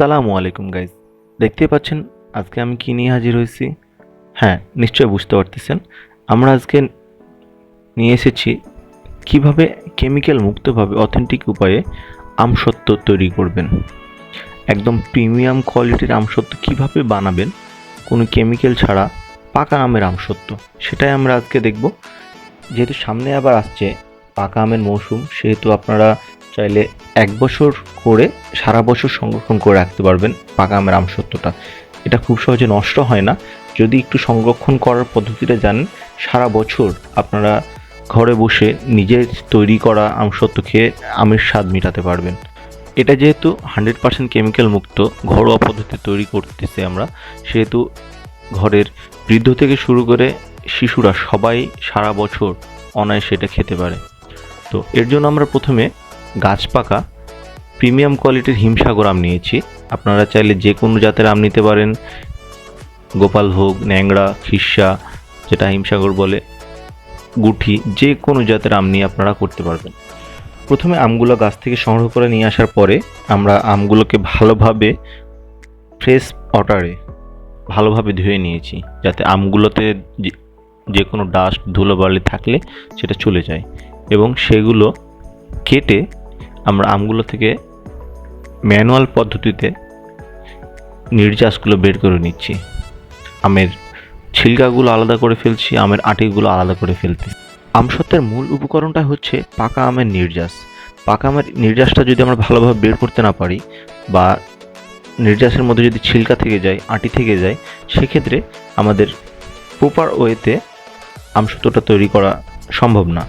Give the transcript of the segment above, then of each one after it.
আসসালামু আলাইকুম গাইজ দেখতে পাচ্ছেন, আজকে আমি কী নিয়ে হাজির হয়েছি? হ্যাঁ নিশ্চয় বুঝতে পারতেছেন। আমরা আজকে নিয়ে এসেছি কীভাবে কেমিক্যাল মুক্তভাবে অথেন্টিক উপায়ে আমসত্ত্ব তৈরি করবেন। একদম প্রিমিয়াম কোয়ালিটির আমসত্ত্ব কীভাবে বানাবেন, কোনো কেমিক্যাল ছাড়া পাকা আমের আমসত্ত্ব সেটাই আমরা আজকে দেখব। যেহেতু সামনে আবার আসছে পাকা আমের মৌসুম, সেহেতু আপনারা চাইলে এক বছর করে সারা বছর সংরক্ষণ করে রাখতে পারবেন পাকা আমের আমসত্ত্বটা। এটা খুব সহজে নষ্ট হয় না। যদি একটু সংরক্ষণ করার পদ্ধতিটা জানেন, সারা বছর আপনারা ঘরে বসে নিজের তৈরি করা আমসত্ত্ব খেয়ে আমের স্বাদ মেটাতে পারবেন। এটা যেহেতু হান্ড্রেড পার্সেন্ট কেমিক্যাল মুক্ত, ঘরোয়া পদ্ধতিতে তৈরি করতেছি আমরা, সেহেতু ঘরের বৃদ্ধ থেকে শুরু করে শিশুরা সবাই সারা বছর অনায়াসে এটা খেতে পারে। তো এর জন্য আমরা প্রথমে গাছ পাকা প্রিমিয়াম কোয়ালিটির হিমসাগর আম নিয়েছি। আপনারা চাইলে যে কোনো জাতের আম নিতে পারেন। গোপালভোগ ন্যাংরা খিসা যেটা হিমসাগর বলে, গুঠি যে কোনো জাতের আম নিয়ে আপনারা করতে পারবেন। প্রথমে আমগুলো গাছ থেকে সংগ্রহ করে নিয়ে আসার পরে আমরা আমগুলোকে ভালোভাবে ফ্রেশ ওয়াটারে ভালোভাবে ধুয়ে নিয়েছি, যাতে আমগুলোতে যে- যে কোনো ডাস্ট, ধুলোবালি থাকলে সেটা চলে যায়। এবং সেগুলো কেটে আমরা আমগুলো থেকে ম্যানুয়াল পদ্ধতিতে নির্যাসগুলো বের করে নিচ্ছি। আমের ছিলকাগুলো আলাদা করে ফেলছি, আমের আটিগুলো আলাদা করে ফেলতে। আমসত্ত্বের মূল উপকরণটা হচ্ছে পাকা আমের নির্যাস পাকা আমের নির্যাসটা যদি আমরা ভালোভাবে বের করতে না পারি বা নির্যাসের মধ্যে যদি ছিলকা থেকে যায়, আটি থেকে যায়, সেক্ষেত্রে আমাদের প্রপার ওয়েতে আমসত্ত্বটা তৈরি করা সম্ভব না।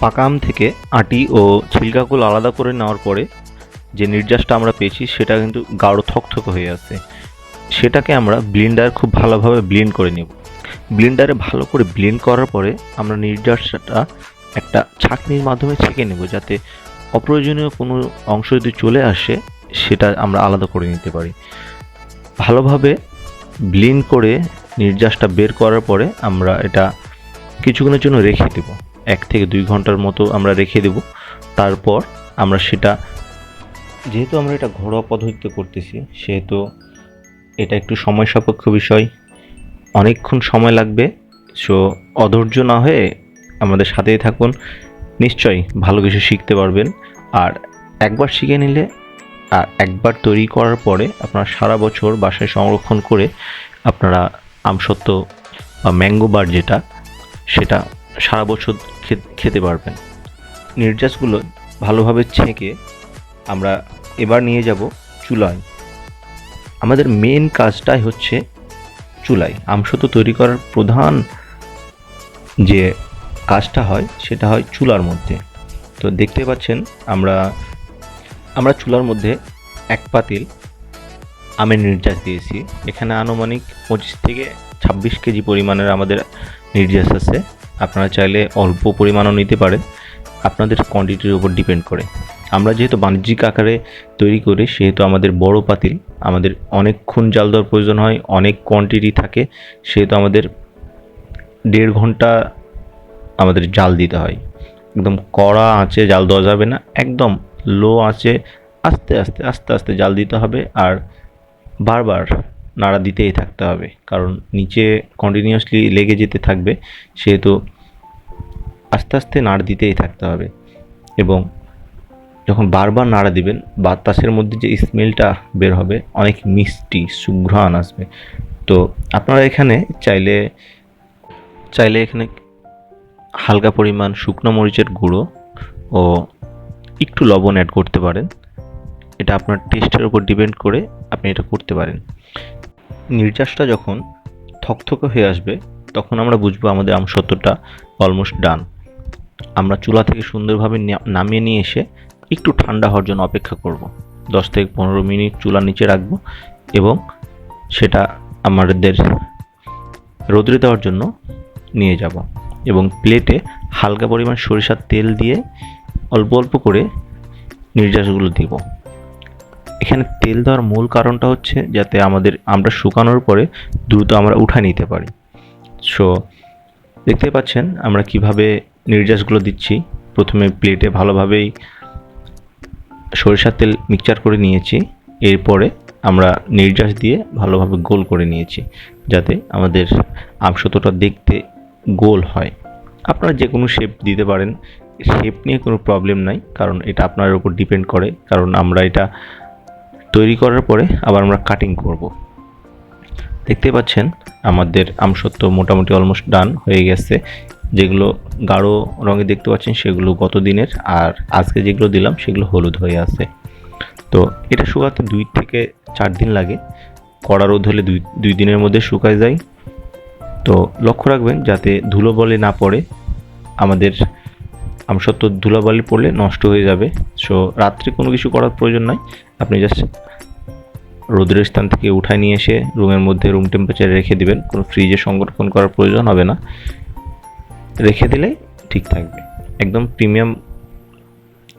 পাকা আম থেকে আটি ও ছিলকাগুলো আলাদা করে নেওয়ার পরে যে নির্যাসটা আমরা পেয়েছি, সেটা কিন্তু গাঢ় থকথক হয়ে আছে। সেটাকে আমরা ব্লেন্ডার খুব ভালোভাবে ব্লেন্ড করে নেব। ব্লেন্ডারে ভালো করে ব্লেন্ড করার পরে আমরা নির্যাসটা একটা ছাঁকনির মাধ্যমে ছেঁকে নেব, যাতে অপ্রয়োজনীয় কোনো অংশ যদি চলে আসে, সেটা আমরা আলাদা করে নিতে পারি। ভালোভাবে ব্লেন্ড করে নির্যাসটা বের করার পরে আমরা এটা কিছুক্ষণের জন্য রেখে দেব। এক থেকে দুই ঘণ্টার মতো আমরা রেখে দেব। তারপর আমরা সেটা যেহেতু আমরা এটা ঘরোয়া পদ্ধতিতে করতেছি, সেহেতু এটা একটু সময় সাপেক্ষ বিষয়। অনেকক্ষণ সময় লাগবে সো অধৈর্য না হয়ে আমাদের সাথেই থাকুন। নিশ্চয়ই ভালো কিছু শিখতে পারবেন। আর একবার শিখে নিলে, আর একবার তৈরি করার পরে আপনারা সারা বছর বাসায় সংরক্ষণ করে আপনারা আমসত্ত্ব বা ম্যাঙ্গো বার যেটা, সেটা সারা বছর খেতে পারবেন। নির্যাসগুলো ভালোভাবে ছেঁকে আমরা এবার নিয়ে যাব চুলায় আমাদের মেন কাজটাই হচ্ছে চুলায় আমসত্ব তৈরি করার প্রধান যে কাজটা হয়, সেটা হয় চুলার মধ্যে। তো দেখতে পাচ্ছেন, আমরা আমরা চুলার মধ্যে এক পাতিল আমের নির্যাস দিয়েছি। এখানে আনুমানিক পঁচিশ থেকে ছাব্বিশ কেজি পরিমাণের আমাদের নির্যাস আছে। আপনারা চাইলে অল্প পরিমাণও নিতে পারেন। আপনাদের কোয়ান্টিটির উপর ডিপেন্ড করে। আমরা যেহেতু বাণিজ্যিক আকারে তৈরি করি, সেহেতু আমাদের বড় পাতিল, আমাদের অনেকক্ষণ জাল দেওয়ার প্রয়োজন হয়, অনেক কোয়ান্টিটি থাকে, সেহেতু আমাদের দেড় ঘণ্টা আমাদের জাল দিতে হয়। একদম কড়া আঁচে জাল দেওয়া যাবে না, একদম লো আঁচে আস্তে আস্তে আস্তে আস্তে জাল দিতে হবে আর বারবার নাড়া দিতেই থাকতে হবে, কারণ নিচে কন্টিনিউয়াসলি লেগে যেতে থাকবে, সেহেতু আস্তে আস্তে নাড়া দিতেই থাকতে হবে। এবং যখন বারবার নাড়া দিবেন, বাতাসের মধ্যে যে স্মেলটা বের হবে, অনেক মিষ্টি, সুঘ্রাণ আসবে। তো আপনারা এখানে চাইলে চাইলে এখানে হালকা পরিমাণ শুকনো মরিচের গুঁড়ো ও একটু লবণ অ্যাড করতে পারেন। এটা আপনার টেস্টের উপর ডিপেন্ড করে আপনি এটা করতে পারেন। নির্যাসটা যখন থকথকে হয়ে আসবে, তখন আমরা বুঝব আমাদের আমসত্ত্বটা অলমোস্ট ডান আমরা চুলা থেকে সুন্দরভাবে নামিয়ে নিয়ে এসে একটু ঠান্ডা হওয়ার জন্য অপেক্ষা করব। দশ থেকে পনেরো মিনিট চুলা নিচে রাখব এবং সেটা আমাদের রোদ্রে দেওয়ার জন্য নিয়ে যাব এবং প্লেটে হালকা পরিমাণ সরিষার তেল দিয়ে অল্প অল্প করে নির্যাসগুলো দিব। এখানে তেল দেওয়ার মূল কারণটা হচ্ছে যাতে আমাদের আমরা শুকানোর পরে দ্রুত আমরা উঠা নিতে পারি। সো দেখতে পাচ্ছেন আমরা কীভাবে নির্যাসগুলো দিচ্ছি। প্রথমে প্লেটে ভালোভাবেই সরিষার তেল মিক্সচার করে নিয়েছি। এরপরে আমরা নির্যাস দিয়ে ভালোভাবে গোল করে নিয়েছি, যাতে আমাদের আমসত্বটা দেখতে গোল হয়। আপনারা যে কোনো শেপ দিতে পারেন শেপ নিয়ে কোনো প্রবলেম নাই, কারণ এটা আপনার উপর ডিপেন্ড করে, কারণ আমরা এটা তৈরি করার পরে আবার আমরা কাটিং করব। দেখতে পাচ্ছেন, আমাদের আমসত্ব মোটামুটি অলমোস্ট ডান হয়ে গেছে। যেগুলো গাঢ় রঙে দেখতে পাচ্ছেন সেগুলো গত দিনের আর আজকে যেগুলো দিলাম সেগুলো হলুদ হয়ে আছে। তো এটা শুকাতে দুই থেকে চার দিন লাগে। কড়া রোদ হলে দুই দুই দিনের মধ্যে শুকায় যায়। তো লক্ষ্য রাখবেন যাতে ধুলো বলে না পড়ে। আমাদের আমসত্ব ধুলাবালি পড়লে নষ্ট হয়ে যাবে। সো রাত্রে কোনো কিছু করার প্রয়োজন নাই। আপনি জাস্ট রোদের স্থান থেকে উঠায় নিয়ে এসে রুমের মধ্যে রুম টেম্পারেচারে রেখে দিবেন। কোনো ফ্রিজে সংরক্ষণ করার প্রয়োজন হবে না। রেখে দিলে ঠিক থাকবে। একদম প্রিমিয়াম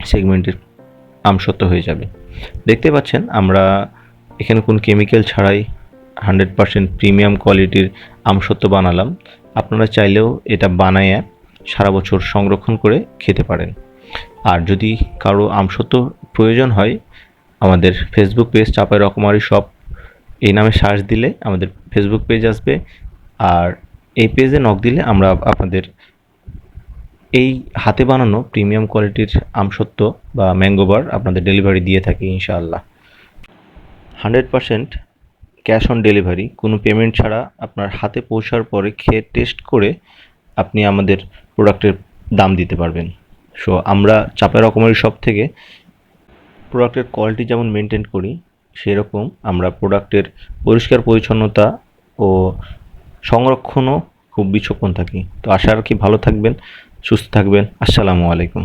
সেগমেন্টের আমসত্ব হয়ে যাবে। দেখতে পাচ্ছেন, আমরা এখানে কোন কেমিক্যাল ছাড়াই হান্ড্রেড পারসেন্ট প্রিমিয়াম কোয়ালিটির আমসত্ব বানালাম। আপনারা চাইলেও এটা বানায় সারা বছর সংরক্ষণ করে খেতে পারেন। আর যদি কারও আমসত্ব প্রয়োজন হয়, আমাদের ফেসবুক পেজ চাপাই রকমারি শপ এই নামে সার্চ দিলে আমাদের ফেসবুক পেজ আসবে। আর এই পেজে নক দিলে আমরা আপনাদের এই হাতে বানানো প্রিমিয়াম কোয়ালিটির আমসত্ব বা ম্যাঙ্গোবার আপনাদের ডেলিভারি দিয়ে থাকি ইনশাআল্লাহ। Hundred percent cash on delivery কোনো পেমেন্ট ছাড়া আপনার হাতে পৌঁছার পরে খেয়ে টেস্ট করে আপনি আমাদের প্রোডাক্টের দাম দিতে পারবেন। সো আমরা চাপের রকমের সব থেকে প্রোডাক্টের কোয়ালিটি যেমন মেনটেন করি, সেরকম আমরা প্রোডাক্টের পরিষ্কার পরিচ্ছন্নতা ও সংরক্ষণও খুব বিচক্ষণ থাকি। তো আশা রাখি ভালো থাকবেন সুস্থ থাকবেন। আসসালামু আলাইকুম।